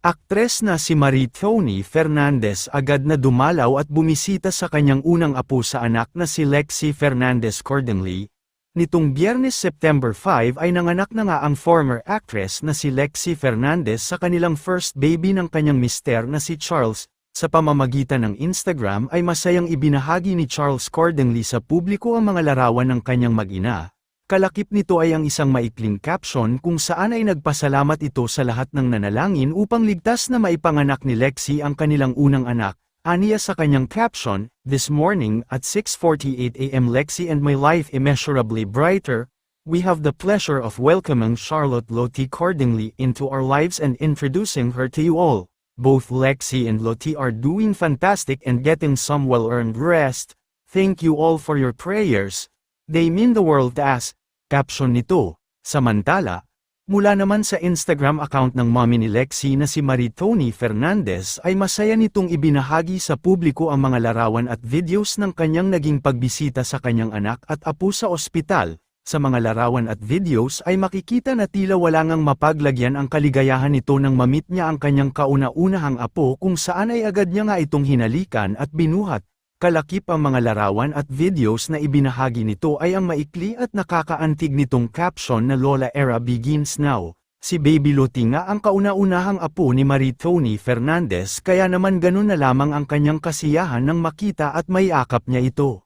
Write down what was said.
Aktres na si Marie Tony Fernandez agad na dumalaw at bumisita sa kanyang unang apo sa anak na si Lexi Fernandez Cordonly. Nitong biyernes September 5 ay nanganak na nga ang former actress na si Lexi Fernandez sa kanilang first baby ng kanyang mister na si Charles. Sa pamamagitan ng Instagram ay masayang ibinahagi ni Charles Cordonly sa publiko ang mga larawan ng kanyang mag-ina. Kalakip nito ay ang isang maikling caption kung saan ay nagpasalamat ito sa lahat ng nanalangin upang ligtas na maipanganak ni Lexi ang kanilang unang anak. Aniya sa kanyang caption, This morning at 6.48 am Lexi and my life immeasurably brighter, we have the pleasure of welcoming Charlotte Lottie Cordingly into our lives and introducing her to you all. Both Lexi and Lottie are doing fantastic and getting some well-earned rest. Thank you all for your prayers. They mean the world to us. Caption nito. Samantala, mula naman sa Instagram account ng mommy ni Lexi na si Marie Tony Fernandez ay masaya nitong ibinahagi sa publiko ang mga larawan at videos ng kanyang naging pagbisita sa kanyang anak at apo sa ospital. Sa mga larawan at videos ay makikita na tila wala ngang mapaglagyan ang kaligayahan nito nang mamit niya ang kanyang kauna-unahang apo kung saan ay agad niya nga itong hinalikan at binuhat. Kalakip ang mga larawan at videos na ibinahagi nito ay ang maikli at nakakaantig nitong caption na Lola Era begins now. Si Baby Loti nga ang kauna-unahang apo ni Marie Tony Fernandez kaya naman ganun na lamang ang kanyang kasiyahan nang makita at maiakap niya ito.